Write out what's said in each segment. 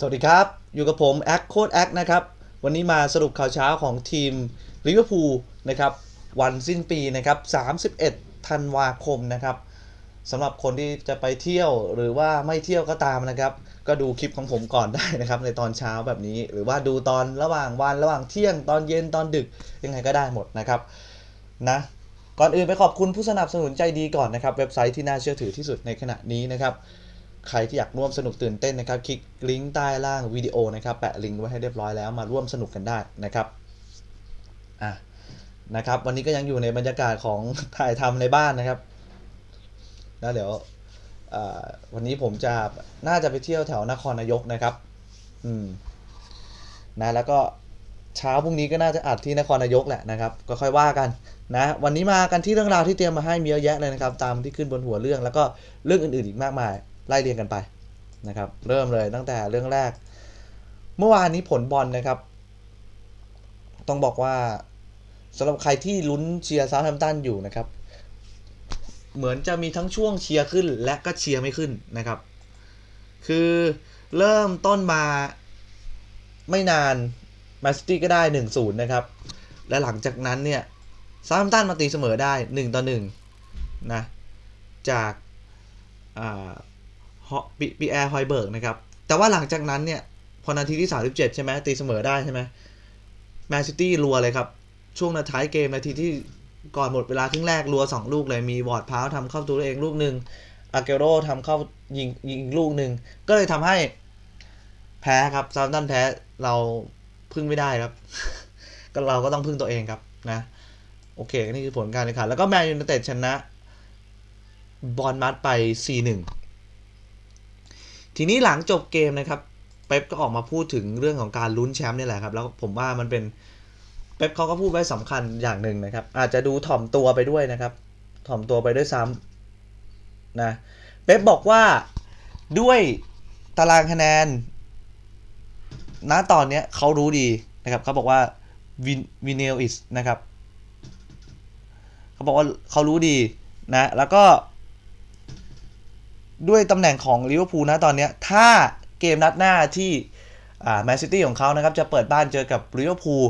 สวัสดีครับ อยู่กับผมแอคโคดแอคนะครับ วันนี้มาสรุปข่าวเช้าของทีมลิเวอร์พูลนะครับ วันสิ้นปีนะครับ 31 ธันวาคมนะครับสำหรับคนที่จะไปเที่ยวหรือว่าไม่เที่ยวก็ตามนะครับ ก็ดูคลิปของผมก่อนได้นะครับ ในตอนเช้าแบบนี้ หรือว่าดูตอนระหว่างวันระหว่างเที่ยงตอนเย็นตอนดึกยังไงก็ได้หมดนะครับนะก่อนอื่นไปขอบคุณผู้สนับสนุนใจดีก่อนนะครับ เว็บไซต์ที่น่าเชื่อถือที่สุดในขณะนี้นะครับ ใครที่อยากร่วมสนุกตื่นเต้นนะครับ คลิกลิงก์ใต้ล่างวิดีโอนะครับแปะลิงก์ไว้ให้เรียบร้อยแล้วมาร่วมสนุกกันได้นะครับอะนะครับวันนี้ก็ยังอยู่ในบรรยากาศของถ่ายทำในบ้านนะครับ แล้วเดี๋ยววันนี้ผมจะน่าจะไปเที่ยวแถวนครนายกนะครับ อืมนะแล้วก็เช้าพรุ่งนี้ก็น่าจะอัดที่นครนายกแหละนะครับ ก็ค่อยว่ากันนะ วันนี้มากันที่เรื่องราวที่เตรียมมาให้มีเยอะแยะเลยนะครับ ตามที่ขึ้นบนหัวเรื่องแล้วก็เรื่องอื่นๆอีกมากมาย ไล่เรียงกันไปนะครับ เริ่มเลยตั้งแต่เรื่องแรก เมื่อวานนี้ผลบอลนะครับ ต้องบอกว่าสำหรับใครที่ลุ้นเชียร์ซาท์แฮมป์ตันอยู่นะครับ เหมือนจะมีทั้งช่วงเชียร์ขึ้นและก็เชียร์ไม่ขึ้นนะครับ คือเริ่มต้นมาไม่นานแมนซิตี้ก็ได้ 1-0 นะครับ และหลังจากนั้นเนี่ยซาท์แฮมป์ตันมาตีเสมอได้ 1 ต่อ 1 นะ จากอ่า ปีปีแอร์ฮอยเบิร์กนะครับ แต่ว่าหลังจากนั้นเนี่ย พอนาทีที่ 37 ใช่ไหมตีเสมอได้ใช่ไหมแมนซิตี้รัวเลยครับ ช่วงนาท้ายเกมนาทีที่ก่อนหมดเวลาครึ่งแรกรัว 2 ลูกเลยมีวอร์ดพาวทำเข้าตัวเองลูกหนึ่งอาเกโรทำเข้ายิงยิงลูกหนึ่งก็เลยทำให้แพ้ครับซาร์ตันแพ้เราพึ่งไม่ได้ครับ ก็เราก็ต้องพึ่งตัวเองครับนะโอเคนี่คือผลการแข่งขันแล้วก็แมนยูไนเต็ดชนะบอลมัดไป 4-1 ทีนี้หลังจบเกมนะครับเป๊ปก็ออกมาพูดถึงเรื่องของการลุ้นแชมป์นี่แหละครับ แล้วผมว่ามันเป็นเป๊ปเขาก็พูดไว้สำคัญอย่างหนึ่งนะครับ อาจจะดูถ่อมตัวไปด้วยนะครับ ถ่อมตัวไปด้วยซ้ำนะเป๊ปบอกว่าด้วยตารางคะแนนณตอนเนี้ยเขารู้ดีนะครับเขาบอกว่าวินเนลอิสนะครับเขาบอกว่าเขารู้ดีนะแล้วก็ ด้วยตำแหน่งของลิเวอร์พูลนะตอนนี้ถ้าเกมนัดหน้าที่แมนซิตี้ของเขานะครับ จะเปิดบ้านเจอกับลิเวอร์พูล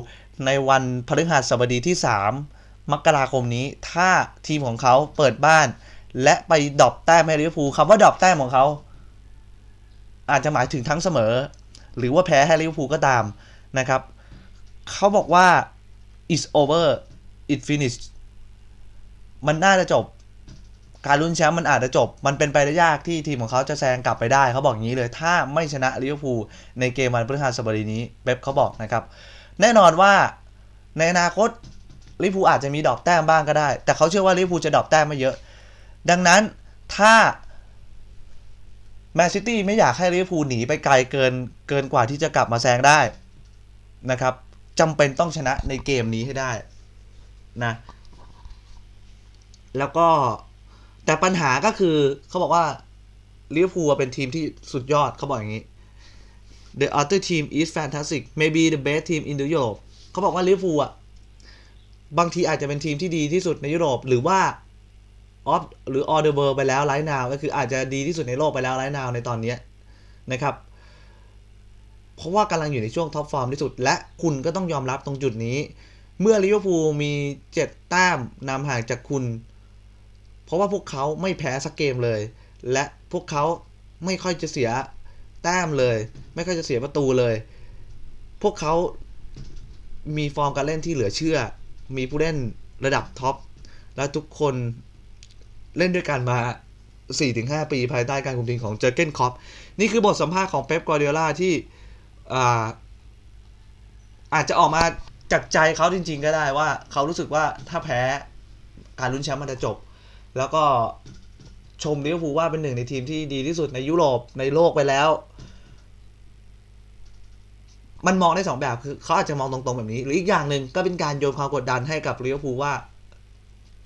ในวันพฤหัสบดีที่ 3 มกราคมนี้ ถ้าทีมของเขาเปิดบ้าน และไปดรอปแต้มให้ลิเวอร์พูลคำว่าดรอปแต้มของเขา อาจจะหมายถึงทั้งเสมอ หรือว่าแพ้ให้ลิเวอร์พูลก็ตามนะครับ เขาบอกว่า it's over it finished มันน่าจะจบ การลุ้นแชมป์มันอาจจะจบ มันเป็นไปได้ยากที่ทีมของเขาจะแซงกลับไปได้ เขาบอกอย่างนี้เลย ถ้าไม่ชนะลิเวอร์พูลในเกมวันพฤหัสบดีนี้เป๊ปเขาบอกนะครับ แน่นอนว่าในอนาคตลิเวอร์พูลอาจจะมีดรอปแต้มบ้างก็ได้ แต่เขาเชื่อว่าลิเวอร์พูลจะดรอปแต้มไม่เยอะ ดังนั้นถ้าแมนซิตี้ไม่อยากให้ลิเวอร์พูลหนีไปไกลเกินเกินกว่าที่จะกลับมาแซงได้นะครับจำเป็นต้องชนะในเกมนี้ให้ได้นะแล้วก็ แต่ปัญหาก็คือเขาบอกว่าลิเวอร์พูลเป็นทีมที่สุดยอดเขาบอกอย่างนี้ the other team is fantastic maybe the best team in the Europe เขาบอกว่าลิเวอร์พูลอะบางทีอาจจะเป็นทีมที่ดีที่สุดในยุโรป หรือว่า off หรือ all the world ไปแล้วไลท์นาวก็คืออาจจะดีที่สุดในโลกไปแล้วไลท์นาวในตอนนี้นะครับ เพราะว่ากำลังอยู่ในช่วงท็อปฟอร์มที่สุด และคุณก็ต้องยอมรับตรงจุดนี้ เมื่อลิเวอร์พูลมีเจ็ดแต้มนำห่างจากคุณ เพราะว่าพวกเขาไม่แพ้สักเกมเลย และพวกเขาไม่ค่อยจะเสียแต้มเลย ไม่ค่อยจะเสียประตูเลย พวกเขามีฟอร์มการเล่นที่เหลือเชื่อ มีผู้เล่นระดับท็อป และทุกคนเล่นด้วยกันมา 4-5 ปีภายใต้การคุมทีมของเจอเกนคอปนี่คือบทสัมภาษณ์ของเป๊ปกวาร์ดิโอลาที่อาอาจจะออกมาจากใจเขาจริง ๆ ก็ได้ว่าเขารู้สึกว่าถ้าแพ้การลุ้นแชมป์มันจะจบ แล้วก็ชมลิเวอร์พูลว่าเป็นหนึ่งในทีมที่ดีที่สุดในยุโรปในโลกไปแล้ว มันมองได้สองแบบคือเขาอาจจะมองตรงๆแบบนี้ หรืออีกอย่างหนึ่งก็เป็นการโยนความกดดันให้กับลิเวอร์พูลว่า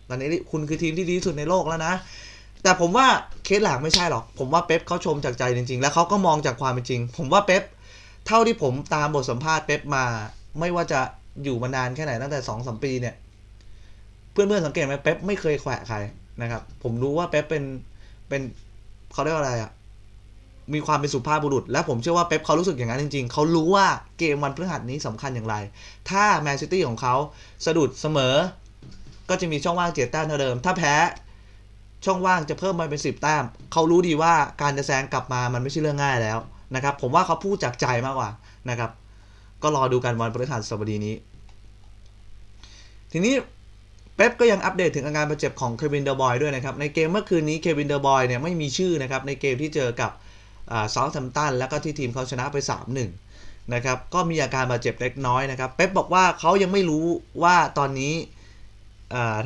ตอนนี้คุณคือทีมที่ดีที่สุดในโลกแล้วนะ แต่ผมว่าเคสหลังไม่ใช่หรอก ผมว่าเป๊ปเขาชมจากใจจริง ๆ แล้วเขาก็มองจากความเป็นจริง ผมว่าเป๊ปเท่าที่ผมตามบทสัมภาษณ์เป๊ปมา ไม่ว่าจะอยู่มานานแค่ไหนตั้งแต่สองสมปีเนี่ย เพื่อนๆสังเกตไหมเป๊ปไม่เคยแขวะใคร นะครับ ผมรู้ว่าเป๊ปเป็นเป็นเขาเรียกว่าอะไรอะมีความเป็นสุภาพบุรุษ และผมเชื่อว่าเป๊ปเขารู้สึกอย่างนั้นจริงๆ เขารู้ว่าเกมวันพฤหัสนี้สำคัญอย่างไร ถ้าแมนซิตี้ของเขาสะดุดเสมอ ก็จะมีช่องว่างเจ็ดแต้มเท่าเดิม ถ้าแพ้ช่องว่างจะเพิ่มมาเป็นสิบแต้ม เขารู้ดีว่าการจะแซงกลับมามันไม่ใช่เรื่องง่ายแล้วนะครับ ผมว่าเขาพูดจากใจมากกว่านะครับ ก็รอดูกันวันพฤหัสบดีนี้ ทีนี้ ป๊ปก็ยังอัปเดตถึงอาการบาดเจ็บของเควินเดอร์บอยด้วยนะครับ ในเกมเมื่อคืนนี้เควินเดอร์บอยเนี่ยไม่มีชื่อนะครับ ในเกมที่เจอกับเซาท์แฮมป์ตันแล้วก็ที่ทีมเขาชนะไป 3-1 นะครับ ก็มีอาการบาดเจ็บเล็กน้อยนะครับ เป๊ปบอกว่าเขายังไม่รู้ว่าตอนนี้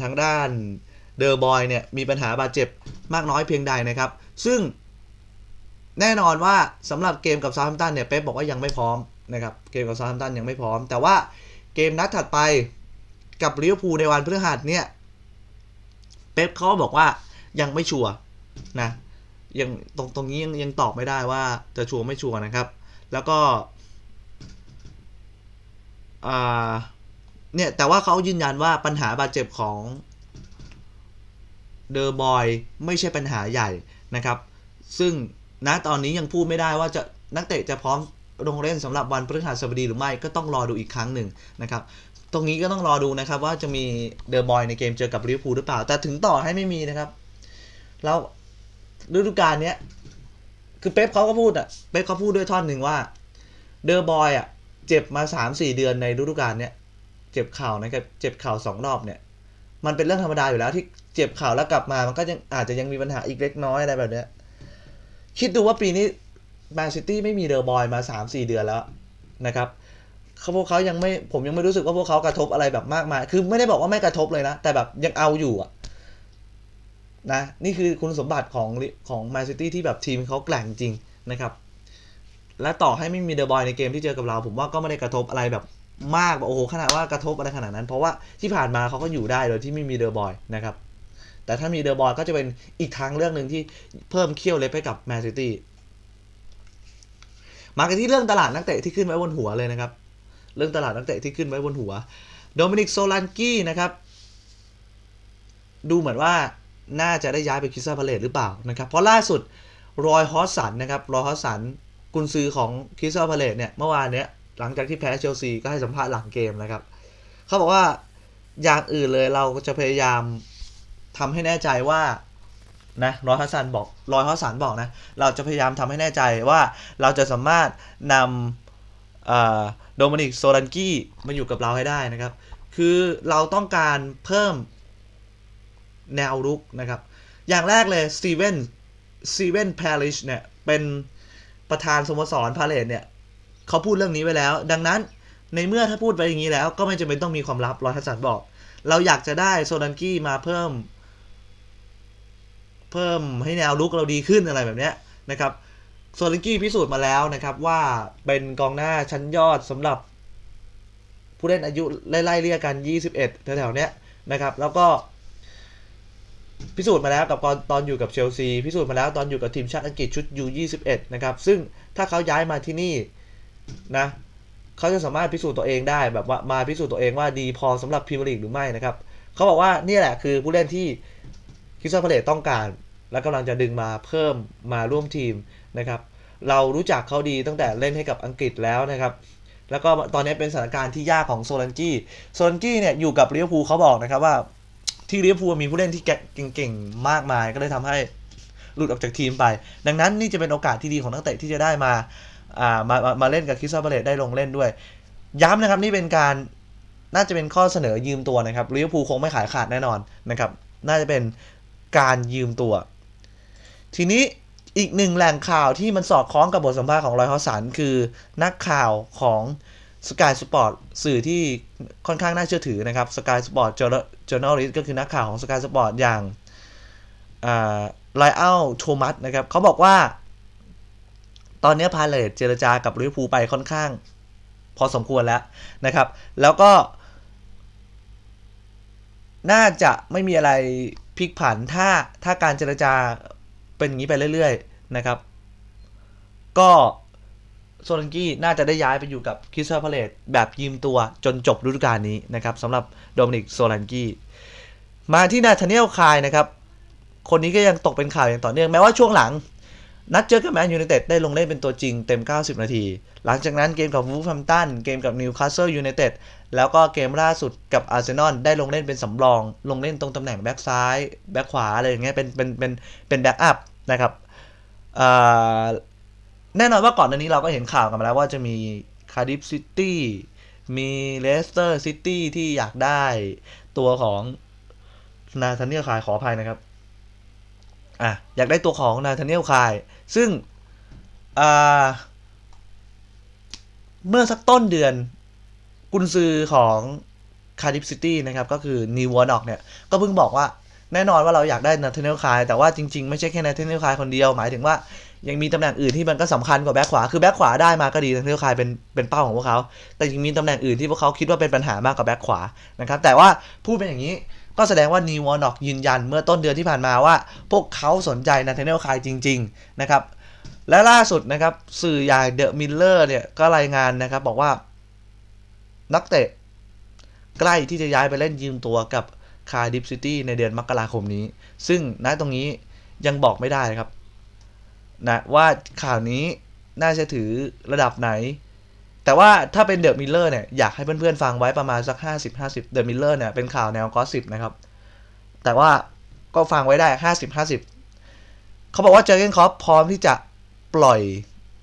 ทางด้านเดอร์บอยเนี่ยมีปัญหาบาดเจ็บมากน้อยเพียงใดนะครับ ซึ่งแน่นอนว่าสำหรับเกมกับเซาท์แฮมป์ตันเนี่ยเป๊ปบอกว่ายังไม่พร้อมนะครับ เกมกับเซาท์แฮมป์ตันยังไม่พร้อม แต่ว่าเกมนัดถัดไป กับลิเวอร์พูลในวันพฤหัสเนี่ย เป๊ปเขาบอกว่ายังไม่ชัวร์นะยังตรงตรงนี้ยังยังตอบไม่ได้ว่าจะชัวร์ไม่ชัวร์นะครับ แล้วก็เนี่ยแต่ว่าเขายืนยันว่าปัญหาบาดเจ็บของเดอร์บอยไม่ใช่ปัญหาใหญ่นะครับ ซึ่งณตอนนี้ยังพูดไม่ได้ว่าจะนักเตะจะพร้อมลงเล่นสำหรับวันพฤหัสบดีหรือไม่ก็ต้องรอดูอีกครั้งหนึ่งนะครับ ตรงนี้ก็ต้องรอดูนะครับ ว่าจะมีเดอร์บอยในเกมเจอกับลิเวอร์พูลหรือเปล่า แต่ถึงต่อให้ไม่มีนะครับ แล้วฤดูกาลเนี้ยคือเป๊ปเขาก็พูดอะเป๊ปเขาพูดด้วยท่อนหนึ่งว่าเดอร์บอยอะเจ็บมาสามสี่เดือนในฤดูกาลเนี้ยเจ็บเข่านะครับ เจ็บเข่าสองรอบเนี่ย มันเป็นเรื่องธรรมดาอยู่แล้วที่เจ็บเข่าแล้วกลับมา มันก็ยังอาจจะยังมีปัญหาอีกเล็กน้อยอะไรแบบเนี้ย คิดดูว่าปีนี้แมนซิตี้ไม่มีเดอร์บอยมาสามสี่เดือนแล้วนะครับ เขาพวกเขายังไม่ผมยังไม่รู้สึกว่าพวกเขากระทบอะไรแบบมากมาย คือไม่ได้บอกว่าไม่กระทบเลยนะ แต่แบบยังเอาอยู่อะนะนี่คือคุณสมบัติของของแมนซิตี้ที่แบบทีมเขาแกร่งจริงนะครับ และต่อให้ไม่มีเดอะบอยในเกมที่เจอกับเรา ผมว่าก็ไม่ได้กระทบอะไรแบบมากแบบโอ้โหขนาดว่ากระทบอะไรขนาดนั้น เพราะว่าที่ผ่านมาเขาก็อยู่ได้โดยที่ไม่มีเดอะบอยนะครับแต่ถ้ามีเดอะบอยก็จะเป็นอีกทางเรื่องหนึ่งที่เพิ่มเขี้ยวเล็บให้กับแมนซิตี้มากันที่เรื่องตลาดนักเตะที่ขึ้นไว้บนหัวเลยนะครับ เรื่องตลาดนักเตะที่ขึ้นไว้บนหัว โดมินิกโซลันกี้นะครับ ดูเหมือนว่าน่าจะได้ย้ายไปคิสตัลพาเลตหรือเปล่านะครับ เพราะล่าสุดรอยฮอสสันนะครับ รอยฮอสสันกุนซือของคิสตัลพาเลตเนี่ย เมื่อวานเนี้ยหลังจากที่แพ้เชลซีก็ให้สัมภาษณ์หลังเกมนะครับ เขาบอกว่าอย่างอื่นเลยเราจะพยายามทำให้แน่ใจว่านะรอยฮอสสันบอกรอยฮอสสันบอกนะ เราจะพยายามทำให้แน่ใจว่าเราจะสามารถนำ โดมินิกโซลันกี้มาอยู่กับเราให้ได้นะครับ คือเราต้องการเพิ่มแนวรุกนะครับ อย่างแรกเลยสตีเวนสตีเวนพาริชเนี่ย เป็นประธานสโมสรพาเลตเนี่ยเขาพูดเรื่องนี้ไว้แล้ว ดังนั้นในเมื่อถ้าพูดไปอย่างนี้แล้ว ก็ไม่จำเป็นต้องมีความลับรอยทัศน์บอก เราอยากจะได้โซลันกี้มาเพิ่ม เพิ่มให้แนวลุกเราดีขึ้นอะไรแบบนี้นะครับ โซลิงกี้พิสูจน์มาแล้วนะครับว่าเป็นกองหน้าชั้นยอดสำหรับ ผู้เล่นอายุไล่ๆเรียกกัน 21 แถวๆเนี้ยนะครับ แล้วก็ พิสูจน์มาแล้วกับตอนตอนอยู่กับเชลซีพิสูจน์มาแล้วตอนอยู่กับทีมชาติอังกฤษชุด U21 นะครับ ซึ่งถ้าเขาย้ายมาที่นี่นะเขาจะสามารถพิสูจน์ตัวเองได้แบบว่ามาพิสูจน์ตัวเองว่าดีพอสำหรับพรีเมียร์ลีกหรือไม่นะครับเขาบอกว่านี่แหละคือผู้เล่นที่คริสตัลพาเลตต้องการ และกำลังจะดึงมาเพิ่มมาร่วมทีม นะครับ เรารู้จักเขาดีตั้งแต่เล่นให้กับอังกฤษแล้วนะครับ แล้วก็ตอนนี้เป็นสถานการณ์ที่ยากของโซลันกี้ โซลันกี้เนี่ยอยู่กับลิเวอร์พูลเขาบอกนะครับว่าที่ลิเวอร์พูลมีผู้เล่นที่เก่งๆ มากมาย ก็เลยทำให้หลุดออกจากทีมไป ดังนั้นนี่จะเป็นโอกาสที่ดีของนักเตะที่จะได้มาอ่ามามามาเล่นกับคริสตัลพาเลตได้ลงเล่นด้วย ย้ำนะครับนี่เป็นการน่าจะเป็นข้อเสนอยืมตัวนะครับลิเวอร์พูลคงไม่ขายขาดแน่นอนนะครับ น่าจะเป็นการยืมตัว ทีนี้ อีกหนึ่งแหล่งข่าวที่มันสอดคล้องกับบทสัมภาษณ์ของรอยฮอสันคือนักข่าวของ Sky Sport สื่อที่ค่อนข้างน่าเชื่อถือนะครับ Sky Sport Journalist ก็คือนักข่าวของ Sky Sport อย่างไลอ้าโทมัสนะครับเขาบอกว่า ตอนนี้พาเลตเจรจากับลิเวอร์พูลไปค่อนข้าง พอสมควรแล้วนะครับ แล้วก็ น่าจะไม่มีอะไรพลิกผันถ้าถ้าการเจรจา เป็นอย่างนี้ไปเรื่อย ๆ นะครับ ก็โซลันกี้น่าจะได้ย้ายไปอยู่กับคริสตัลพาเลตแบบยืมตัวจนจบฤดูกาลนี้นะครับสำหรับโดมินิกโซลันกี้มาที่นาธาเนียลคายนะครับ คนนี้ก็ยังตกเป็นข่าวอย่างต่อเนื่องแม้ว่าช่วงหลัง นัดเจอกับแมนยูไนเต็ดได้ลงเล่นเป็นตัวจริงเต็ม 90 นาที หลังจากนั้นเกมกับวูฟแฮมตันเกมกับนิวคาสเซิลยูไนเต็ด แล้วก็เกมล่าสุดกับอาร์เซนอลได้ลงเล่นเป็นสำรอง ลงเล่นตรงตำแหน่งแบ็กซ้ายแบ็กขวาอะไรอย่างเงี้ยเป็นเป็นเป็นเป็นแบ็กอัพนะครับแน่นอนว่าก่อนหน้านี้เราก็เห็นข่าวกันมาแล้วว่าจะมีคาร์ดิฟซิตี้มีเลสเตอร์ซิตี้ที่อยากได้ตัวของนาธาเนียลคายขออภัยนะครับอะอยากได้ตัวของนาธาเนียลคาย ซึ่งเมื่อสักต้นเดือน กุนซือของคาร์ดิฟซิตี้นะครับ ก็คือนิวอร์น็อกเนี่ย ก็เพิ่งบอกว่าแน่นอนว่าเราอยากได้นาธาเนลคายแต่ว่าจริงๆ ไม่ใช่แค่นาธาเนลคายคนเดียว หมายถึงว่ายังมีตำแหน่งอื่นที่มันก็สำคัญกว่าแบ็คขวา คือแบ็คขวาได้มาก็ดีนาธาเนลคายเป็นเป็นเป้าของพวกเขา แต่ยังมีตำแหน่งอื่นที่พวกเขาคิดว่าเป็นปัญหามากกว่าแบ็คขวานะครับ แต่ว่าพูดเป็นอย่างนี้ก็แสดงว่านิวอร์น็อกยืนยันเมื่อต้นเดือนที่ผ่านมาว่า พวกเขาสนใจนาธาเนลคายจริง ๆนะครับ และล่าสุดนะครับสื่ออย่างเดอะมิลเลอร์เนี่ยก็รายงานนะครับบอกว่า นักเตะ ใกล้ที่จะย้ายไปเล่นยืมตัวกับคาร์ดิฟซิตี้ในเดือนมกราคมนี้ ซึ่งณตรงนี้ยังบอกไม่ได้ครับนะว่าข่าวนี้น่าจะถือระดับไหน แต่ว่าถ้าเป็นเดอะมิลเลอร์เนี่ยอยากให้เพื่อนๆฟังไว้ประมาณสัก 50 50เดอะมิลเลอร์เนี่ยเป็นข่าวแนวกอสิบนะครับ แต่ว่าก็ฟังไว้ได้ 50 50 เขาบอกว่าเจอเกนคอปพร้อมที่จะปล่อย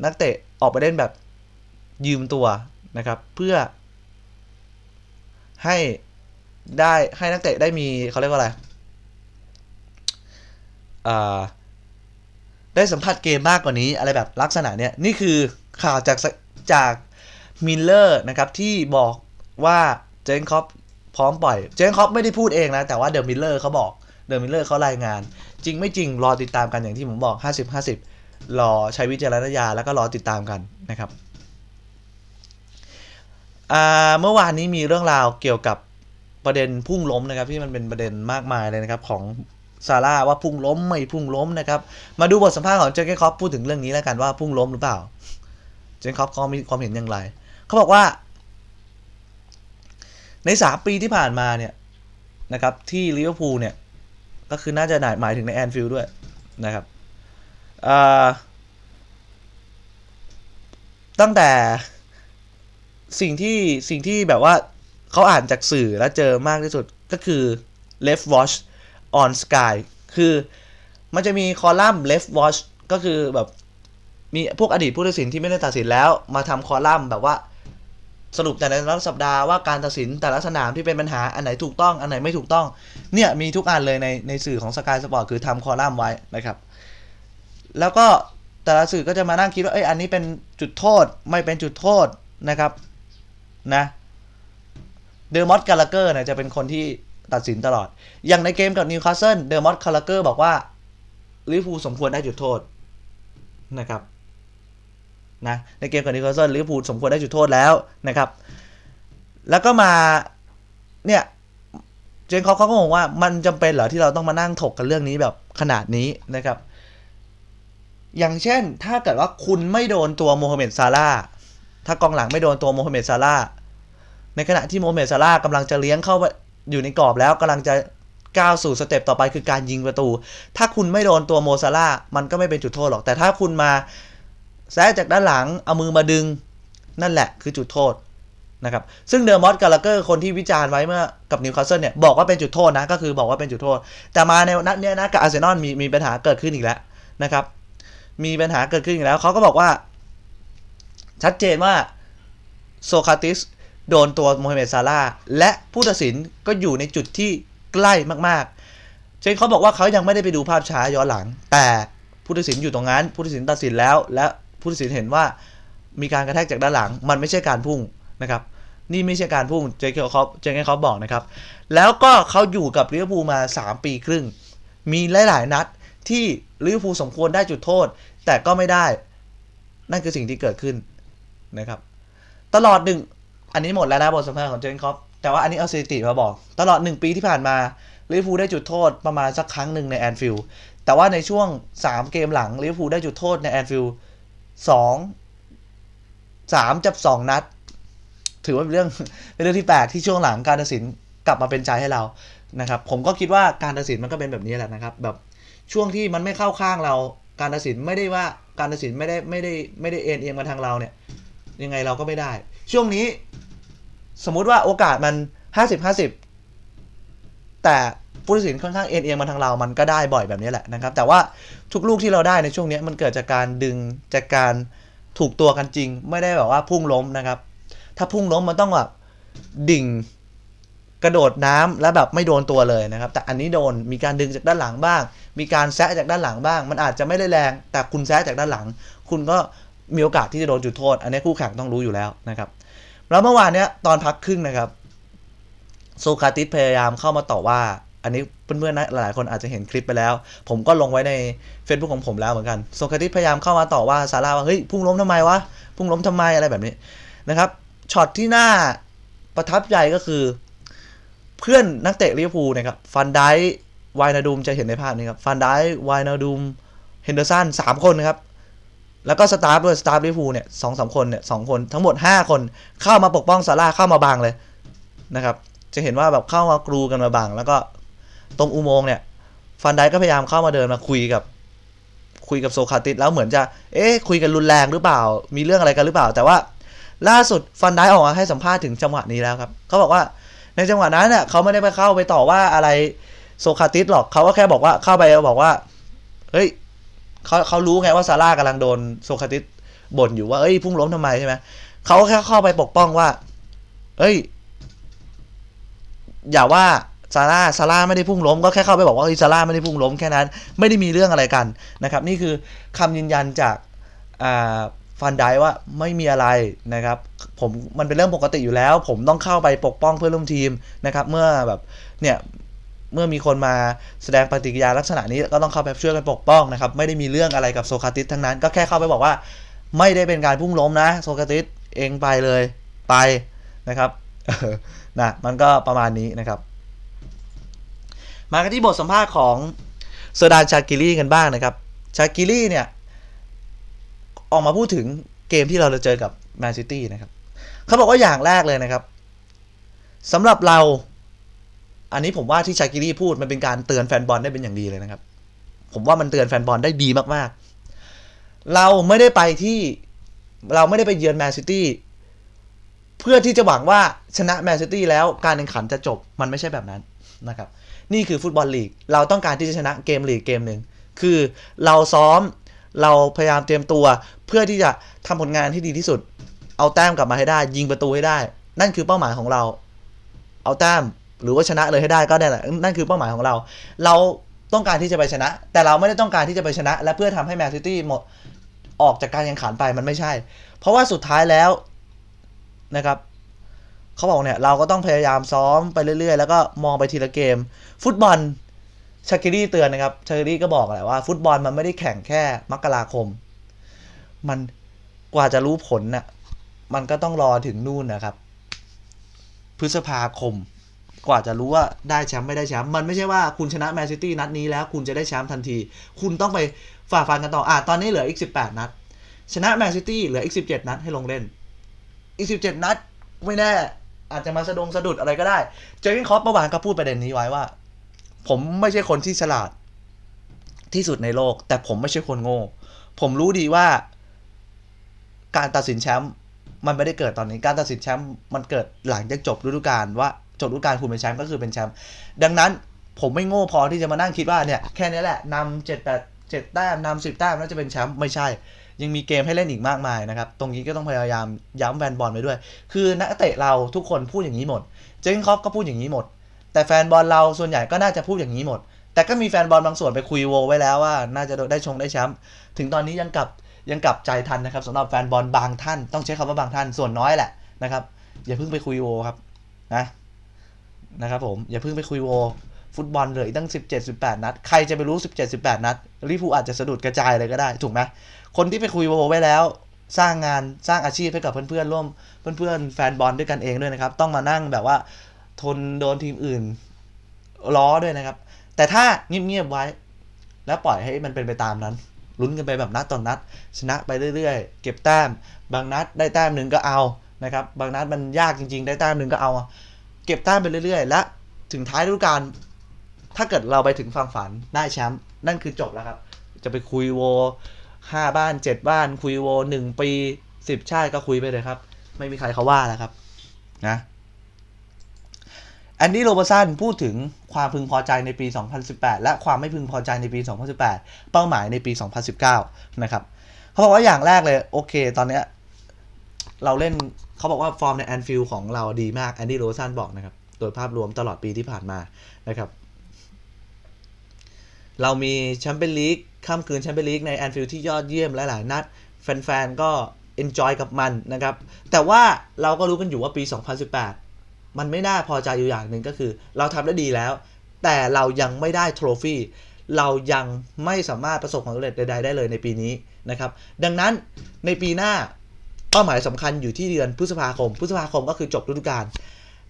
นักเตะออกไปเล่นแบบยืมตัวนะครับ เพื่อ ให้ได้ให้นักเตะได้มีเขาเรียกว่าอะไรได้สัมผัสเกมมากกว่านี้อะไรแบบลักษณะเนี้ยนี่คือข่าวจากจากมิลเลอร์นะครับที่บอกว่าเจนคอปพร้อมปล่อย เจนคอปไม่ได้พูดเองนะ แต่ว่าเดอะมิลเลอร์เขาบอกเดอะมิลเลอร์เขารายงาน จริงไม่จริงรอติดตามกันอย่างที่ผมบอก 50 50 รอใช้วิจารณญาณแล้วก็รอติดตามกันนะครับ เมื่อวานนี้มีเรื่องราวเกี่ยวกับประเด็นพุ่งล้มนะครับ ที่มันเป็นประเด็นมากมายเลยนะครับของซาร่าว่าพุ่งล้มไม่พุ่งล้มนะครับ มาดูบทสัมภาษณ์ของเจอร์เกนคอปพูดถึงเรื่องนี้แล้วกันว่าพุ่งล้มหรือเปล่า เจอร์เกนคอปเขามีความเห็นอย่างไร เขาบอกว่า ในสามปีที่ผ่านมาเนี่ยนะครับ ที่ลิเวอร์พูลเนี่ย ก็คือน่าจะหมายถึงในแอนฟิลด์ด้วยนะครับตั้งแต่ สิ่งที่สิ่งที่แบบว่าเขาอ่านจากสื่อแล้วเจอมากที่สุดก็คือ left watch on sky คือมันจะมีคอลัมน์ left watch ก็คือแบบมีพวกอดีตผู้ตัดสินที่ไม่ได้ตัดสินแล้ว มาทำคอลัมน์แบบว่าสรุปแต่ละสัปดาห์ว่าการตัดสินแต่ละสนามที่เป็นปัญหาอันไหนถูกต้องอันไหนไม่ถูกต้อง เนี่ยมีทุกอันเลยในในสื่อของ Sky Sport คือทำคอลัมน์ไว้นะครับ แล้วก็แต่ละสื่อก็จะมานั่งคิดว่าเอ้ยอันนี้เป็นจุดโทษไม่เป็นจุดโทษนะครับ นะเดอร์มอสกาลาเกอร์เนี่ยจะเป็นคนที่ตัดสินตลอด อย่างในเกมกับนิวคาสเซิลเดอร์มอสกาลาเกอร์บอกว่าลิเวอร์พูสมควรได้จุดโทษนะครับนะในเกมกับนิวคาสเซิลลิเวอร์พูสมควรได้จุดโทษแล้วนะครับ แล้วก็มาเนี่ยเจนคอปเขาก็งงว่ามันจำเป็นเหรอที่เราต้องมานั่งถกกันเรื่องนี้แบบขนาดนี้นะครับ อย่างเช่นถ้าเกิดว่าคุณไม่โดนตัวโมฮัมเหม็ดซาร่า ถ้ากองหลังไม่โดนตัวโมฮัมเหม็ดซาร่าในขณะที่โมฮัมเหม็ดซาร่ากำลังจะเลี้ยงเข้าไปอยู่ในกรอบแล้วกำลังจะก้าวสู่สเต็ปต่อไปคือการยิงประตู ถ้าคุณไม่โดนตัวโมซาร่ามันก็ไม่เป็นจุดโทษหรอก แต่ถ้าคุณมาแซะจากด้านหลัง เอามือมาดึง นั่นแหละคือจุดโทษนะครับ ซึ่งเดอร์มอสกาลาเกอร์คนที่วิจารณ์ไว้เมื่อกับนิวคาสเซิลเนี่ย บอกว่าเป็นจุดโทษนะ ก็คือบอกว่าเป็นจุดโทษ แต่มาในนัดเนี้ยนะกับอาร์เซนอลมีมีปัญหาเกิดขึ้นอีกแล้วนะครับ มีปัญหาเกิดขึ้นอีกแล้วเขาก็บอกว่า ชัดเจนว่าโซคาติสโดนตัวโมฮัมเหม็ดซาร่าและผู้ตัดสินก็อยู่ในจุดที่ใกล้มากๆ เช่นเขาบอกว่าเขายังไม่ได้ไปดูภาพช้าย้อนหลัง แต่ผู้ตัดสินอยู่ตรงนั้นผู้ตัดสินตัดสินแล้ว และผู้ตัดสินเห็นว่ามีการกระแทกจากด้านหลัง มันไม่ใช่การพุ่งนะครับนี่ไม่ใช่การพุ่งเจคเขาเจคเขาบอกนะครับ แล้วก็เขาอยู่กับลิเวอร์พูลมา 3 ปีครึ่ง มีหลายๆนัดที่ลิเวอร์พูลสมควรได้จุดโทษ แต่ก็ไม่ได้ นั่นคือสิ่งที่เกิดขึ้น นะครับ ตลอดหนึ่งอันนี้หมดแล้วนะบทสัมภาษณ์ของเจนคอปแต่ว่าอันนี้เอาสถิติมาบอก ตลอด 1 ปีที่ผ่านมาลิเวอร์พูลได้จุดโทษประมาณสักครั้งหนึ่งในแอนฟิลด์แต่ว่าในช่วง 3 เกมหลังลิเวอร์พูลได้จุดโทษในแอนฟิลด์สองสามจับสองนัด ถือว่าเป็นเรื่องเป็นเรื่องที่แปลกที่ช่วงหลังการตัดสินกลับมาเป็นใจให้เรานะครับ ผมก็คิดว่าการตัดสินมันก็เป็นแบบนี้แหละนะครับ แบบช่วงที่มันไม่เข้าข้างเรา การตัดสินไม่ได้ว่าการตัดสินไม่ได้ไม่ได้ไม่ได้เอ็นเอียงมาทางเราเนี่ย ยังไงเราก็ไม่ได้ ช่วงนี้ สมมุติว่าโอกาสมันห้าสิบห้าสิบแต่ผู้ตัดสินค่อนข้างเอ็นเอียงมาทางเรา มันก็ได้บ่อยแบบนี้แหละนะครับ แต่ว่าทุกลูกที่เราได้ในช่วงนี้มันเกิดจากการดึงจากการถูกตัวกันจริง ไม่ได้แบบว่าพุ่งล้มนะครับ ถ้าพุ่งล้มมันต้องแบบดิ่งกระโดดน้ำแล้วแบบไม่โดนตัวเลยนะครับ แต่อันนี้โดนมีการดึงจากด้านหลังบ้าง มีการแซะจากด้านหลังบ้าง มันอาจจะไม่ได้แรง แต่คุณแซะจากด้านหลัง คุณก็ มีโอกาสที่จะโดนจุดโทษ อันนี้คู่แข่งต้องรู้อยู่แล้วนะครับ แล้วเมื่อวานเนี้ยตอนพักครึ่งนะครับโซคาติสพยายามเข้ามาต่อว่า อันนี้เพื่อนๆหลายๆคนอาจจะเห็นคลิปไปแล้ว ผมก็ลงไว้ใน Facebook ของผมแล้วเหมือนกันโซคาติสพยายามเข้ามาต่อว่าซาร่าว่าเฮ้ยพุ่งล้มทำไมวะพุ่งล้มทำไมอะไรแบบนี้นะครับช็อตที่น่าประทับใจก็คือ เพื่อนนักเตะลิเวอร์พูลนะครับฟันไดไวนาดูมจะเห็นในภาพนี้ครับฟันไดไวนาดูมเฮนเดอร์สันสามคนนะครับ แล้วก็สตาฟด้วยสตาฟลิเวอร์พูเนี่ยสองสามคนเนี่ยสองคนทั้งหมด 5 คนเข้ามาปกป้องซาร่าเข้ามาบังเลยนะครับ จะเห็นว่าแบบเข้ามากรูกันมาบังแล้วก็ตรงอุโมงค์เนี่ยฟันไดก็พยายามเข้ามาเดินมาคุยกับ คุยกับโซคาติสแล้วเหมือนจะเอ๊ะคุยกันรุนแรงหรือเปล่า มีเรื่องอะไรกันหรือเปล่า แต่ว่าล่าสุดฟันไดออกมาให้สัมภาษณ์ถึงจังหวะนี้แล้วครับเขาบอกว่าในจังหวะนั้นเนี่ยเขาไม่ได้ไปเข้าไปต่อว่าอะไรโซคาติสหรอกเขาก็แค่บอกว่าเข้าไปบอกว่าเฮ้ย เขาเขารู้ไงว่าซาร่ากำลังโดนโซคราติสบ่นอยู่ว่าเอ้ยพุ่งล้มทำไมใช่ไหมเขาก็แค่เข้าไปปกป้องว่า เอ้ย อย่าว่าซาร่าซาร่าไม่ได้พุ่งล้ม ก็แค่เข้าไปบอกว่าเฮ้ยซาร่าไม่ได้พุ่งล้มแค่นั้น ไม่ได้มีเรื่องอะไรกันนะครับ นี่คือคำยืนยันจากอ่าฟันไดว่าไม่มีอะไรนะครับ ผมมันเป็นเรื่องปกติอยู่แล้ว ผมต้องเข้าไปปกป้องเพื่อนร่วมทีมนะครับ เมื่อแบบเนี่ย เมื่อมีคนมาแสดงปฏิกิริยาลักษณะนี้ก็ต้องเข้าไปช่วยกันปกป้องนะครับ ไม่ได้มีเรื่องอะไรกับโซคราติสทั้งนั้น ก็แค่เข้าไปบอกว่า ไม่ได้เป็นการพุ่งล้มนะ โซคราติสเองไปเลยไปนะครับนะมันก็ประมาณนี้นะครับ มากันที่บทสัมภาษณ์ของเซอร์ดานชากิลี่กันบ้างนะครับ ชากิลี่เนี่ย ออกมาพูดถึงเกมที่เราจะเจอกับแมนซิตี้นะครับ เขาบอกว่าอย่างแรกเลยนะครับสำหรับเรา อันนี้ผมว่าที่ชากิรี่พูดมันเป็นการเตือนแฟนบอลได้เป็นอย่างดีเลยนะครับ ผมว่ามันเตือนแฟนบอลได้ดีมากๆ เราไม่ได้ไปที่เราไม่ได้ไปเยือนแมนซิตี้เพื่อที่จะหวังว่าชนะแมนซิตี้แล้วการแข่งขันจะจบมันไม่ใช่แบบนั้นนะครับ นี่คือฟุตบอลลีก เราต้องการที่จะชนะเกมลีกเกมหนึ่งคือเราซ้อมเราพยายามเตรียมตัวเพื่อที่จะทำผลงานที่ดีที่สุด เอาแต้มกลับมาให้ได้ ยิงประตูให้ได้ นั่นคือเป้าหมายของเรา เอาแต้ม หรือว่าชนะเลยให้ได้ก็ได้แหละนั่นคือเป้าหมายของเรา เราต้องการที่จะไปชนะ แต่เราไม่ได้ต้องการที่จะไปชนะ และเพื่อทำให้แมนซิตี้หมดออกจากการแข่งขันไปมันไม่ใช่ เพราะว่าสุดท้ายแล้วนะครับเขาบอกเนี่ยเราก็ต้องพยายามซ้อมไปเรื่อยๆ แล้วก็มองไปทีละเกม ฟุตบอลชาคิรี่เตือนนะครับชาคิรี่ก็บอกแหละว่าฟุตบอลมันไม่ได้แข่งแค่มกราคม มันกว่าจะรู้ผลน่ะมันก็ต้องรอถึงนู่นนะครับ พฤษภาคม กว่าจะรู้ว่าได้แชมป์ไม่ได้แชมป์มันไม่ใช่ว่าคุณชนะแมนซิตี้นัดนี้แล้วคุณจะได้แชมป์ทันที คุณต้องไปฝ่าฟันกันต่ออะตอนนี้เหลืออีก 18 นัด ชนะแมนซิตี้เหลืออีก 17 นัดให้ลงเล่น อีก 17 นัดไม่แน่ อาจจะมาสะดงสะดุดอะไรก็ได้ เจอร์เกนคอปเมื่อวานก็พูดประเด็นนี้ไว้ว่า ผมไม่ใช่คนที่ฉลาดที่สุดในโลก แต่ผมไม่ใช่คนโง่ ผมรู้ดีว่า การตัดสินแชมป์มันไม่ได้เกิดตอนนี้ การตัดสินแชมป์มันเกิดหลังจากจบฤดูกาลว่า จบฤดูกาลคุณเป็นแชมป์ก็คือเป็นแชมป์ดังนั้นผมไม่โง่พอที่จะมานั่งคิดว่าเนี่ยแค่นี้แหละนำเจ็ดแปดเจ็ดแต้มนำสิบแต้มแล้วจะเป็นแชมป์ไม่ใช่ ยังมีเกมให้เล่นอีกมากมายนะครับ ตรงนี้ก็ต้องพยายามย้ำแฟนบอลไปด้วย คือนักเตะเราทุกคนพูดอย่างนี้หมด เจนคอฟก็พูดอย่างนี้หมด แต่แฟนบอลเราส่วนใหญ่ก็น่าจะพูดอย่างนี้หมด แต่ก็มีแฟนบอลบางส่วนไปคุยโวไว้แล้วว่า น่าจะได้ชงได้แชมป์ถึงตอนนี้ยังกลับยังกลับใจทันนะครับสำหรับแฟนบอลบางท่าน ต้องใช้คำว่าบางท่านส่วนน้อยแหละนะครับอย่าเพิ่งไปคุยโวครับนะ นะครับผมอย่าเพิ่งไปคุยโวฟุตบอลเหลืออีกตั้ง 17 18 นัด ใครจะไปรู้ 17 18 นัดลิเวอร์พูอาจจะสะดุดกระจายเลยก็ได้ ถูกไหมคนที่ไปคุยโวไว้แล้ว สร้างงานสร้างอาชีพให้กับเพื่อนๆร่วมเพื่อนๆแฟนบอลด้วยกันเองด้วยนะครับ ต้องมานั่งแบบว่าทนโดนทีมอื่นล้อด้วยนะครับ แต่ถ้าเงียบๆไว้ แล้วปล่อยให้มันเป็นไปตามนั้นลุ้นกันไปแบบนัดต่อนนัด ชนะไปเรื่อยๆ เก็บแต้ม บางนัดได้แต้มหนึ่งก็เอานะครับบางนัดมันยากจริง ๆ ได้แต้มหนึ่งก็เอา เก็บแต้มไปเรื่อยๆ และถึงท้ายฤดูกาลถ้าเกิดเราไปถึงฝั่งฝันได้แชมป์นั่นคือจบแล้วครับ จะไปคุยโวห้าบ้านเจ็ดบ้าน คุยโวหนึ่งปีสิบชาติก็คุยไปเลยครับ ไม่มีใครเขาว่าแล้วครับนะแอนดี้โรเบอร์สันพูดถึงความพึงพอใจในปี 2018 และความไม่พึงพอใจในปี 2018 เป้าหมายในปี 2019 นะครับเขาบอกว่าอย่างแรกเลย โอเค ตอนเนี้ยเราเล่น เขาบอกว่าฟอร์มในแอนฟิลของเราดีมากแอนดี้โรซันบอกนะครับ โดยภาพรวมตลอดปีที่ผ่านมานะครับ เรามีแชมเปี้ยนลีกค่ำคืนแชมเปี้ยนลีกในแอนฟิลที่ยอดเยี่ยมหลายๆนัด แฟนๆ ก็เอนจอยกับมันนะครับ แต่ว่าเราก็รู้กันอยู่ว่าปี 2018 มันไม่น่าพอใจอยู่อย่างหนึ่งก็คือ เราทำได้ดีแล้ว แต่เรายังไม่ได้โทรฟี่เรายังไม่สามารถประสบความสำเร็จใดๆได้เลยในปีนี้นะครับ ดังนั้นในปีหน้า เป้าหมายสำคัญอยู่ที่เดือนพฤษภาคม พฤษภาคมก็คือจบฤดูกาล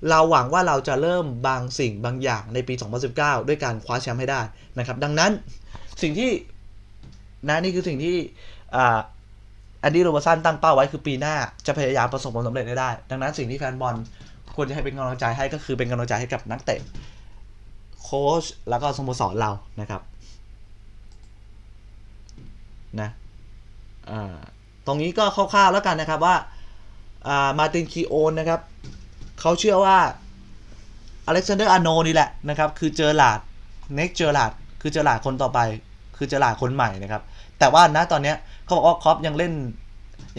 เราหวังว่าเราจะเริ่มบางสิ่งบางอย่างในปี 2019 ด้วยการคว้าแชมป์ให้ได้นะครับ ดังนั้นสิ่งที่นะนี่คือสิ่งที่อ่าแอนดี้โรเบอร์สันตั้งเป้าไว้คือปีหน้าจะพยายามประสบความสำเร็จได้ ดังนั้นสิ่งที่แฟนบอลควรจะให้เป็นกำลังใจให้ก็คือเป็นกำลังใจให้กับนักเตะโค้ชแล้วก็สโมสรเรานะครับนะอ่า ตรงนี้ก็คร่าวๆแล้วกันนะครับว่าอ่ามาตินคีโอนนะครับเขาเชื่อว่าอเล็กซานเดอร์อาโนนี่แหละนะครับ คือเจอหลาดเน็กเจอหลาดคือเจอหลาดคนต่อไป คือเจอหลาดคนใหม่นะครับ แต่ว่าณตอนเนี้ยเขาบอกว่าครอปยังเล่น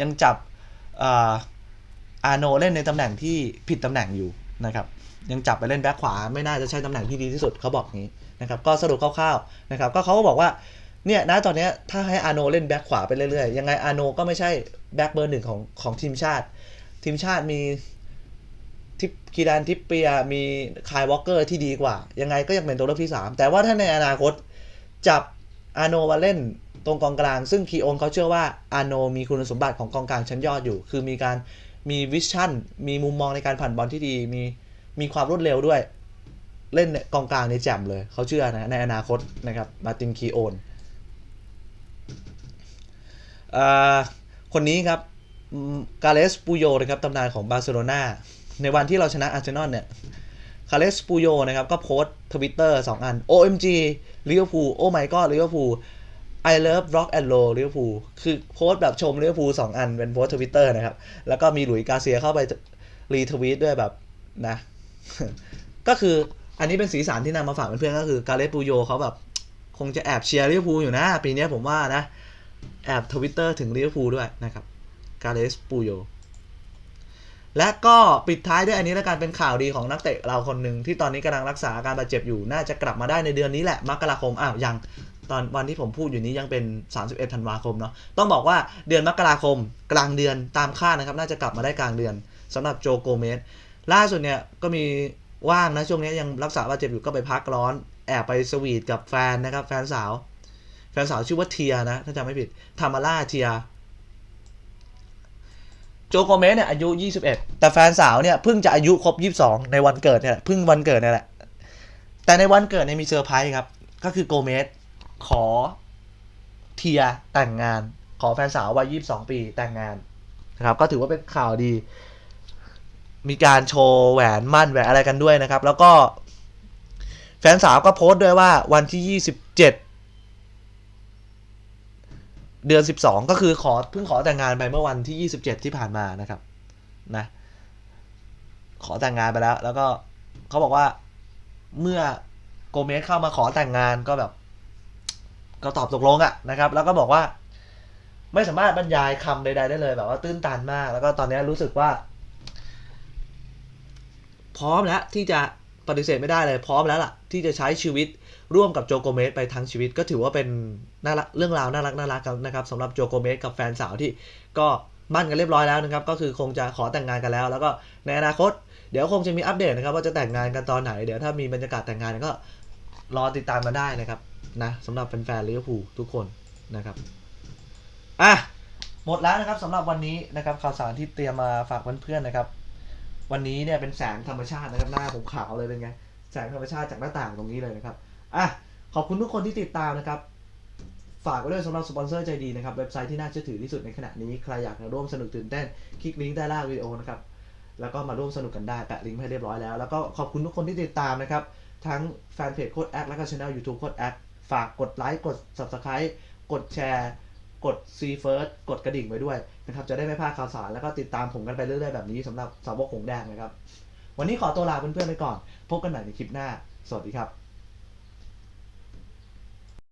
ยังจับอาโนเล่นในตำแหน่งที่ผิดตำแหน่งอยู่นะครับ ยังจับไปเล่นแบ็คขวาไม่น่าจะใช่ตำแหน่งที่ดีที่สุดเขาบอกงี้นะครับ ก็สรุปคร่าวๆนะครับ ก็เขาก็บอกว่า เนี่ยณตอนนี้ถ้าให้อาโนเล่นแบ็คขวาไปเรื่อยๆ ยังไงอาโนก็ไม่ใช่แบ็คเบอร์หนึ่งของของทีมชาติ ทีมชาติมีทิปคีดานทิปเปียมีคายวอลเกอร์ที่ดีกว่า ยังไงก็ยังเป็นตัวเลือกที่ 3 แต่ว่าถ้าในอนาคตจับอาโนมาเล่นตรงกองกลาง ซึ่งคีโอนเขาเชื่อว่าอาโนมีคุณสมบัติของกองกลางชั้นยอดอยู่ คือมีการมีวิชั่น มีมุมมองในการผ่านบอลที่ดี มีมีความรวดเร็วด้วย เล่นกองกลางในแจ่มเลย เขาเชื่อนะในอนาคตนะครับมาตินคีโอน คนนี้ครับกาเลสปูโยนะครับตำนานของบาร์เซโลนาในวันที่เราชนะอาร์เซนอลเนี่ยคาเลสปูโยนะครับก็โพสต์ทวิตเตอร์สองอัน OMG ลิเวอร์พูลโอ้ my god ลิเวอร์พูล I love rock and roll ลิเวอร์พูลคือโพสต์แบบชมลิเวอร์พูลสองอันเป็นโพสต์ทวิตเตอร์นะครับ แล้วก็มีหลุยส์กาเซียเข้าไปรีทวีตด้วยแบบนะ ก็คืออันนี้เป็นสีสันที่นำมาฝากเพื่อนๆก็คือกาเลสปูโยเขาแบบ คงจะแอบเชียร์ลิเวอร์พูลอยู่นะ ปีนี้ผมว่านะ แอบทวิตเตอร์ถึงลิเวอร์พูลด้วยนะครับกาเลสปูโยและก็ปิดท้ายด้วยอันนี้แล้วกันเป็นข่าวดีของนักเตะเราคนหนึ่งที่ตอนนี้กำลังรักษาอาการบาดเจ็บอยู่น่าจะกลับมาได้ในเดือนนี้แหละมกราคมอ้าวยังตอนวันที่ผมพูดอยู่นี้ยังเป็น 31ธันวาคมเนาะต้องบอกว่าเดือนมกราคม กลางเดือนตามคาดนะครับ น่าจะกลับมาได้กลางเดือนสำหรับโจโกเมสล่าสุดเนี่ยก็มีว่างนะช่วงนี้ยังรักษาบาดเจ็บอยู่ก็ไปพักร้อน แอบไปสวีทกับแฟนนะครับแฟนสาว แฟนสาวชื่อว่าเทียนะ ถ้าจำไม่ผิดทามาร่าเทีย โจโกเมสเนี่ยอายุ 21 แต่แฟนสาวเนี่ยเพิ่งจะอายุครบ 22 ในวันเกิดเนี่ยแหละเพิ่งวันเกิดเนี่ยแหละ แต่ในวันเกิดเนี่ยมีเซอร์ไพรส์ครับ ก็คือโกเมสขอเทียแต่งงาน ขอแฟนสาววัย 22 ปีแต่งงานนะครับ ก็ถือว่าเป็นข่าวดี มีการโชว์แหวนมั่นแหวนอะไรกันด้วยนะครับ แล้วก็แฟนสาวก็โพสต์ด้วยว่าวันที่ 27 เดือน 12 ก็คือขอเพิ่งขอแต่งงานไปเมื่อวันที่ 27 ที่ผ่านมานะครับนะขอแต่งงานไปแล้ว แล้วก็เขาบอกว่าเมื่อโกเมสเข้ามาขอแต่งงานก็แบบ ก็ตอบตกลงอะนะครับ แล้วก็บอกว่า ไม่สามารถบรรยายคำใด ๆ ได้เลย แบบว่าตื้นตันมาก แล้วก็ตอนนี้รู้สึกว่า พร้อมแล้วที่จะปฏิเสธไม่ได้เลย พร้อมแล้วล่ะ ที่จะใช้ชีวิต ร่วมกับโจโกเมสไปทั้งชีวิตก็ถือว่าเป็นน่ารักเรื่องราวน่ารักน่ารักนะครับสำหรับโจโกเมสกับแฟนสาวที่ก็มั่นกันเรียบร้อยแล้วนะครับ ก็คือคงจะขอแต่งงานกันแล้ว แล้วก็ในอนาคตเดี๋ยวคงจะมีอัปเดตนะครับ ว่าจะแต่งงานกันตอนไหน เดี๋ยวถ้ามีบรรยากาศแต่งงานก็รอติดตามมาได้นะครับนะสำหรับแฟนๆลิเวอร์พูลทุกคนนะครับอะหมดแล้วนะครับสำหรับวันนี้นะครับข่าวสารที่เตรียมมาฝากเพื่อนๆนะครับ วันนี้เนี่ยเป็นแสงธรรมชาตินะครับหน้าผมขาวเลยเป็นไงแสงธรรมชาติจากหน้าต่างตรงนี้เลยนะครับ อะขอบคุณทุกคนที่ติดตามนะครับ ฝากไว้ด้วยสำหรับสปอนเซอร์ใจดีนะครับ เว็บไซต์ที่น่าเชื่อถือที่สุดในขณะนี้ ใครอยากร่วมสนุกตื่นเต้น คลิกลิงก์ใต้ล่างวิดีโอนะครับ แล้วก็มาร่วมสนุกกันได้ แปะลิงก์ให้เรียบร้อยแล้ว แล้วก็ขอบคุณทุกคนที่ติดตามนะครับ ทั้งแฟนเพจโคดแอดแล้วก็ช่องยูทูบโคดแอดฝากกดไลค์กด subscribe กดแชร์กด C First กดกระดิ่งไว้ด้วยนะครับ จะได้ไม่พลาดข่าวสาร แล้วก็ติดตามผมกันไปเรื่อยๆแบบนี้สำหรับสาวกหงแดงนะครับ วันนี้ขอตัวลาเพื่อนๆไปก่อน พบกันใหม่ในคลิปหน้า สวัสดีครับ